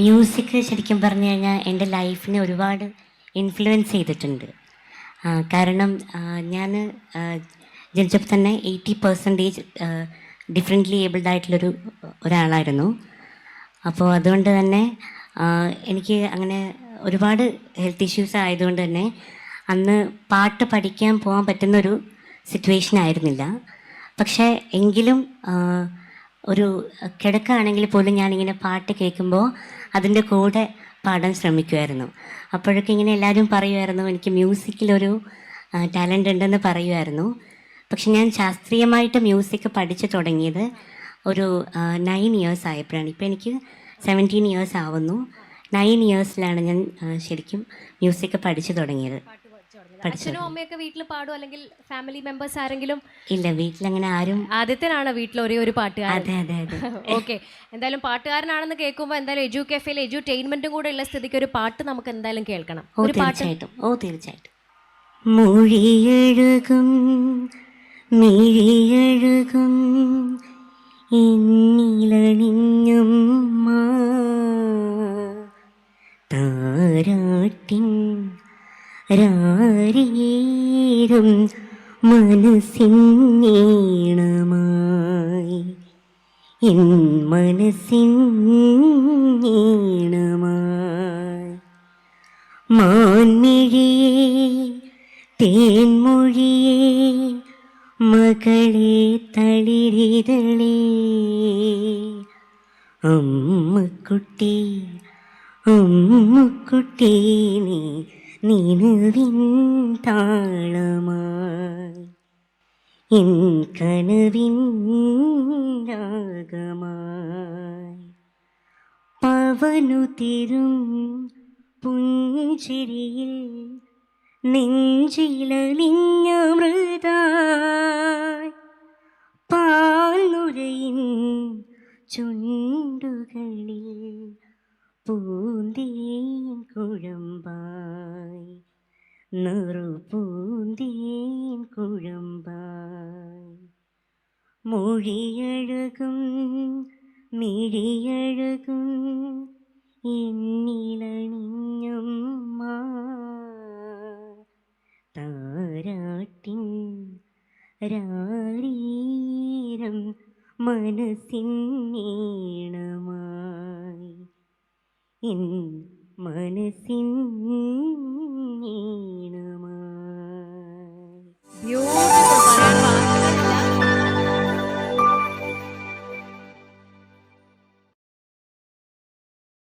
Music ശരിക്കും പറഞ്ഞു കഴിഞ്ഞാൽ എന്റെ ലൈഫിനെ ഒരുപാട് ഇൻഫ്ലുവൻസ് ചെയ്തിട്ടുണ്ട്. കാരണം ഞാൻ ജനിച്ചപ്പോൾ തന്നെ എയ്റ്റി പെർസെന്റേജ് ഡിഫറെന്റ്ലി ഏബിൾഡ് ആയിട്ടുള്ളൊരു ഒരാളായിരുന്നു. അപ്പോൾ അതുകൊണ്ട് തന്നെ എനിക്ക് അങ്ങനെ ഒരുപാട് ഹെൽത്ത് ഇഷ്യൂസ് ആയതുകൊണ്ട് തന്നെ അന്ന് പാട്ട് പഠിക്കാൻ പോകാൻ പറ്റുന്നൊരു സിറ്റുവേഷൻ ആയിരുന്നില്ല. പക്ഷേ എങ്കിലും ഒരു കിടക്കാണെങ്കിൽ പോലും ഞാനിങ്ങനെ പാട്ട് കേൾക്കുമ്പോൾ അതിന്റെ കൂടെ പാടാൻ ശ്രമിക്കുമായിരുന്നു അപ്പോഴൊക്കെ ഇങ്ങനെ എല്ലാവരും പറയുമായിരുന്നു എനിക്ക് മ്യൂസിക്കിലൊരു ടാലന്റ് ഉണ്ടെന്ന് പറയുമായിരുന്നു പക്ഷെ ഞാൻ ശാസ്ത്രീയമായിട്ട് മ്യൂസിക് പഠിച്ചു തുടങ്ങിയത് ഒരു നയൻ ഇയേഴ്സ് ആയപ്പോഴാണ്. ഇപ്പോൾ എനിക്ക് സെവന്റീൻ ഇയേഴ്സ് ആവുന്നു. നയൻ ഇയേഴ്സിലാണ് ഞാൻ ശരിക്കും മ്യൂസിക് പഠിച്ചു തുടങ്ങിയത്. അച്ഛനും അമ്മയൊക്കെ വീട്ടിൽ പാടും അല്ലെങ്കിൽ ഫാമിലി മെമ്പേഴ്സ് ആരെങ്കിലും? ഇല്ല വീട്ടിലങ്ങനെ ആരും ആദ്യത്തിനാണ് വീട്ടിൽ ഒരേ ഒരു പാട്ടുകാരൻ? അതെ അതെ അതെ. ഓക്കെ എന്തായാലും പാട്ടുകാരനാണെന്ന് കേൾക്കുമ്പോൾ എന്തായാലും എജു കെഫയിൽ എജുറ്റൈൻമെന്റും കൂടെ ഉള്ള സ്ഥിതിക്ക് ഒരു പാട്ട് നമുക്ക് എന്തായാലും കേൾക്കണം. ഓ ഒരു പാട്ട് തീർച്ചയായിട്ടും. ഓ തീർച്ചയായിട്ടും. മൊഴിയഴുകും മിഴിയഴുകും എന്നിലണിഞ്ഞും താരാട്ടിൻ രാരീരും മനസ്സിൻ ഇൻ എൻ മനസ്സിൻ ഈണമായി മാൻമിഴിയേ തേൻമൊഴിയേ മകളെ തളിരിതളേ. അമ്മക്കുട്ടി അമ്മക്കുട്ടി നീ നിലവിൻ താളമായി എൻ കനവിൻ രാഗമായി പവനു പവനുതിരും പുഞ്ചിരിയിൽ നെഞ്ചിലലിഞ്ഞ മൃത പാൽനുരയിൻ ചുണ്ടുകളിൽ പൂന്തേൻ കുഴമ്പായി. നറു പൂന്തേൻ കുഴമ്പായി. മൊഴിയഴകും മിഴിയഴകും എന്നിലണിഞ്ഞും താരാട്ടിൻ രാരീരം മനസ്സിൻ ഈണമായി എൻ മനസ്സിൻ